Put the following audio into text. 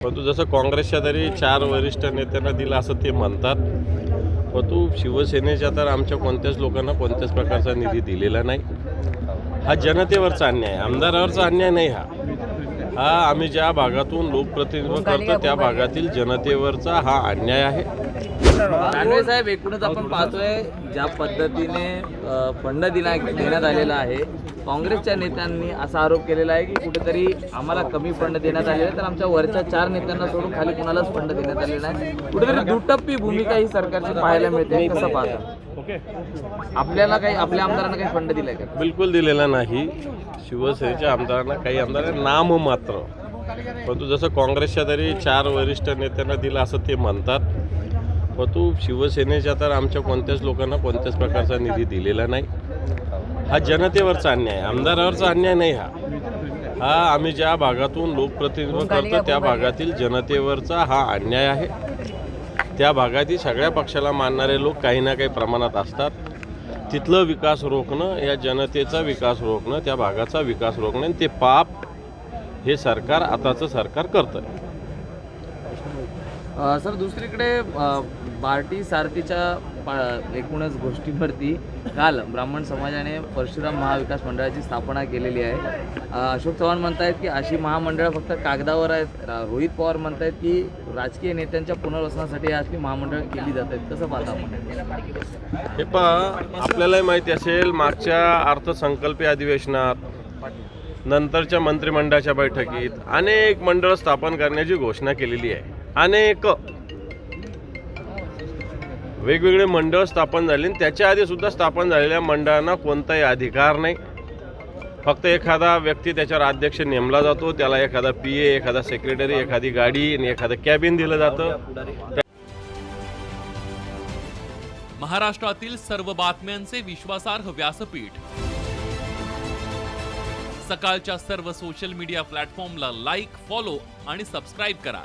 परंतु जसं काँग्रेसच्या तरी चार वरिष्ठ नेत्यांना दिला असं ते म्हणतात. परंतु शिवसेनेच्या तर आमच्या कोणत्याच लोकांना कोणत्याच प्रकारचा निधी दिलेला नाही. हा जनतेवरचा अन्याय आमदारावरचा अन्याय नाही हा. हा आम्ही ज्या भागातून लोकप्रतिनिधित्व करतो त्या भागातील जनतेवरचा हा अन्याय आहे. दानवे साहेब एकूणच आपण पाहतोय ज्या पद्धतीने फंड दिला देण्यात आलेला आहे काँग्रेसच्या नेत्यांनी असा आरोप केलेला आहे की कुठेतरी आम्हाला कमी फंड देण्यात आलेला आहे तर आमच्या वरच्या चार नेत्यांना सोडून खाली कुणालाच फंड देण्यात आलेला नाही. कुठेतरी दुटप्पी भूमिका ही सरकारची पाहायला मिळते कसं पाहता? आपल्याला काही आपल्या आमदारांना काही फंड दिलाय का? बिलकुल दिलेला नाही. शिवसेनेच्या आमदारांना काही आमदार नाम मात्र. परंतु जसं काँग्रेसच्या तरी चार वरिष्ठ नेत्यांना दिला असं ते म्हणतात. परंतु शिवसेनेच्या तर आमच्या कोणत्याच लोकांना कोणत्याच प्रकारचा निधी दिलेला नाही. हा जनतेवरचा अन्याय आमदारावरचा अन्याय नाही हा. हा आम्ही ज्या भागातून लोकप्रतिनिधित्व करतो त्या भागातील जनतेवरचा हा अन्याय आहे. त्या भागातील सगळ्या पक्षाला मानणारे लोक काही ना काही प्रमाणात असतात. तिथलं विकास रोखणं या जनतेचा विकास रोखणं त्या भागाचा विकास रोखणं आणि ते पाप हे सरकार आताचं सरकार करतं सर दुसरीकडे बार्टी सारथीच्या पा- एकूणच गोष्टीवरती काल ब्राह्मण समाजाने परशुराम महाविकास मंडळाची स्थापना केलेली आहे. अशोक चव्हाण म्हणतायत की अशी महामंडळं फक्त कागदावर आहेत. रोहित पवार म्हणतायत की राजकीय नेत्यांच्या पुनर्वसनासाठी अशी महामंडळ केली जात. आहेत कसं पाहता आपण? हे पहा आपल्यालाही माहिती असेल मागच्या अर्थसंकल्पीय अधिवेशनात नंतरच्या मंत्रिमंडळाच्या बैठकीत अनेक मंडळ स्थापन करण्याची घोषणा केलेली आहे. अनेक. वेगवेगळे मंडळ स्थापन झाले आणि त्याच्या आधी सुद्धा स्थापन झालेल्या मंडळांना कोणताही अधिकार नाही. फक्त एखादा व्यक्ती त्याच्यावर अध्यक्ष नेमला जातो त्याला एखादा पी ए एखादा सेक्रेटरी एखादी गाडी आणि एखादं कॅबिन दिलं जातं. महाराष्ट्रातील सर्व बातम्यांचे विश्वासार्ह व्यासपीठ. सकाळच्या सर्व सोशल मीडिया प्लॅटफॉर्मला लाईक फॉलो आणि सबस्क्राईब करा.